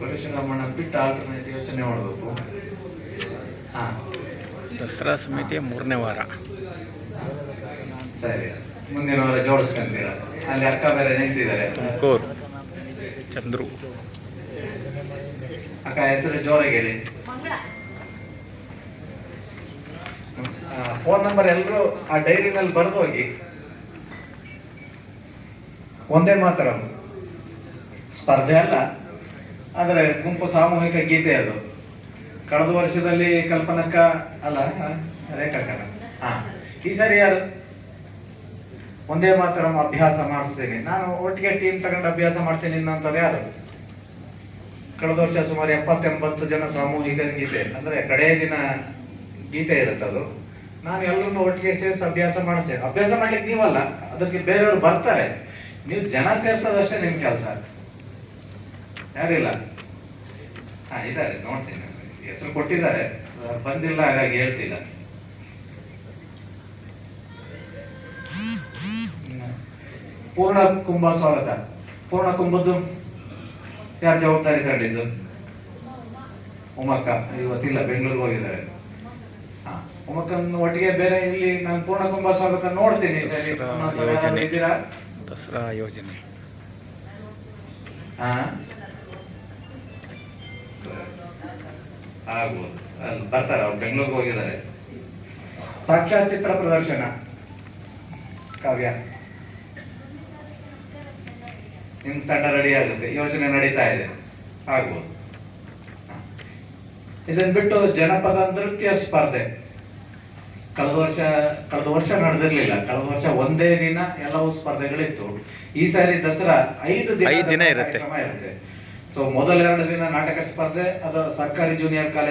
ಪರಶುರಾಮಣ್ಣ ಬಿಟ್ಟು ಆಲ್ಟರ್ನೇಟ್ ಯೋಚನೆ ಮಾಡಬೇಕು. ಹಾಂ. ದಸರಾ ಸಮಿತಿ ಮೂರನೇ ವಾರ. ಸರಿ. ಮುಂದಿನ ವಾರ ಜೋಡಿಸ್ಕೊಂತೀರ? ಅಲ್ಲಿ ಅಕ್ಕ ಬೇರೆ ನಿಂತಿದ್ದಾರೆ. ತುಮಕೂರು ಚಂದ್ರು. ಅಕ್ಕ ಹೆಸರು ಜೋರಾಗಿ ಹೇಳಿ. ಫೋನ್ ನಂಬರ್ ಎಲ್ಲರೂ ಆ ಡೈರಿನಲ್ಲಿ ಬರೆದು ಹೋಗಿ. ಒಂದೇ ಮಾತ್ರ. ಸ್ಪರ್ಧೆ ಅಲ್ಲ. ಆದರೆ ಗುಂಪು ಸಾಮೂಹಿಕ ಗೀತೆ ಅದು. ಕಳೆದ ವರ್ಷದಲ್ಲಿ ಕಲ್ಪನಕ್ಕ, ಅಲ್ಲ ರೇಖಾಕಣ ರೇಖಾ ಕಣ ಹಾ ಈ ಸರಿ ಯಾರು? ಒಂದೇ ಮಾತ್ರ ಅಭ್ಯಾಸ ಮಾಡಿಸ್ತೇನೆ. ನಾನು ಒಟ್ಟಿಗೆ ಟೀಮ್ ತಗೊಂಡು ಅಭ್ಯಾಸ ಮಾಡ್ತೀನಿ ಅನ್ನೋಂಥವ್ರು ಯಾರು? ಕಳೆದ ವರ್ಷ ಸುಮಾರು ಎಪ್ಪತ್ತೆಂಬತ್ತು ಜನ ಸಾಮೂಹಿಕ ಗೀತೆ, ಅಂದ್ರೆ ಕಡೆಯ ದಿನ ಗೀತೆ ಇರುತ್ತೆ ಅದು. ನಾನು ಎಲ್ಲರನ್ನು ಒಟ್ಟಿಗೆ ಸೇರಿಸಿ ಅಭ್ಯಾಸ ಮಾಡಿಸ್ತೇನೆ. ಅಭ್ಯಾಸ ಮಾಡ್ಲಿಕ್ಕೆ ನೀವಲ್ಲ, ಅದಕ್ಕೆ ಬೇರೆಯವರು ಬರ್ತಾರೆ. ನೀವು ಜನ ಸೇರ್ಸೋದಷ್ಟೇ ನಿಮ್ಮ ಕೆಲಸ. ಯಾರಿಲ್ಲ ಹಾ ಇದ್ದಾರೆ ನೋಡ್ತೀನಿ ಹೆಸರು ಕೊಟ್ಟಿದ್ದಾರೆ. ಬಂದಿಲ್ಲ ಹಾಗಾಗಿ ಹೇಳ್ತಿಲ್ಲ. ಪೂರ್ಣ ಕುಂಭ ಸ್ವಾಗತ. ಪೂರ್ಣ ಕುಂಭದ್ದು ಯಾರು ಜವಾಬ್ದಾರಿ ತಗೊಂಡಿದ್ದು ಉಮಕ್ಕ. ಇವತ್ತಿಲ್ಲ ಬೆಂಗಳೂರಿಗೆ ಹೋಗಿದ್ದಾರೆ. ಹಾ ಉಮಕ್ಕನ ಒಟ್ಟಿಗೆ ಬೇರೆ ಇಲ್ಲಿ ನಾನು ಪೂರ್ಣ ಕುಂಭ ಸ್ವಾಗತ ನೋಡ್ತೀನಿ. ಸರಿ. ಇದ್ದೀರಾ ದಸರಾ ಯೋಜನೆ. ಹಾ. ಆಗ್ಬೋದು ಬರ್ತಾರೆ ಅವ್ರು ಬೆಂಗಳೂರಿಗೆ ಹೋಗಿದ್ದಾರೆ. ಸಾಕ್ಷಾತ್ ಚಿತ್ರ ಪ್ರದರ್ಶನ. ಕಾವ್ಯ. ನಿಮ್ ತಂಡ ರೆಡಿ ಆಗುತ್ತೆ. ಯೋಜನೆ ನಡೀತಾ ಇದೆ. ಆಗ್ಬೋದು. ಇದನ್ ಬಿಟ್ಟು ಜನಪದ ನೃತ್ಯ ಸ್ಪರ್ಧೆ. ಕಳೆದ ವರ್ಷ ಕಳೆದ ವರ್ಷ ನಡೆದಿರ್ಲಿಲ್ಲ. ಕಳೆದ ವರ್ಷ ಒಂದೇ ದಿನ ಎಲ್ಲವೂ ಸ್ಪರ್ಧೆಗಳಿತ್ತು. ಈ ಸಾರಿ ದಸರಾ ಐದು ದಿನ ಇರುತ್ತೆ. ಸೊ ಮೊದಲೆರಡು ದಿನ ನಾಟಕ ಸ್ಪರ್ಧೆ ಅದು ಸರ್ಕಾರಿ ಜೂನಿಯರ್ ಕಾಲೇಜ್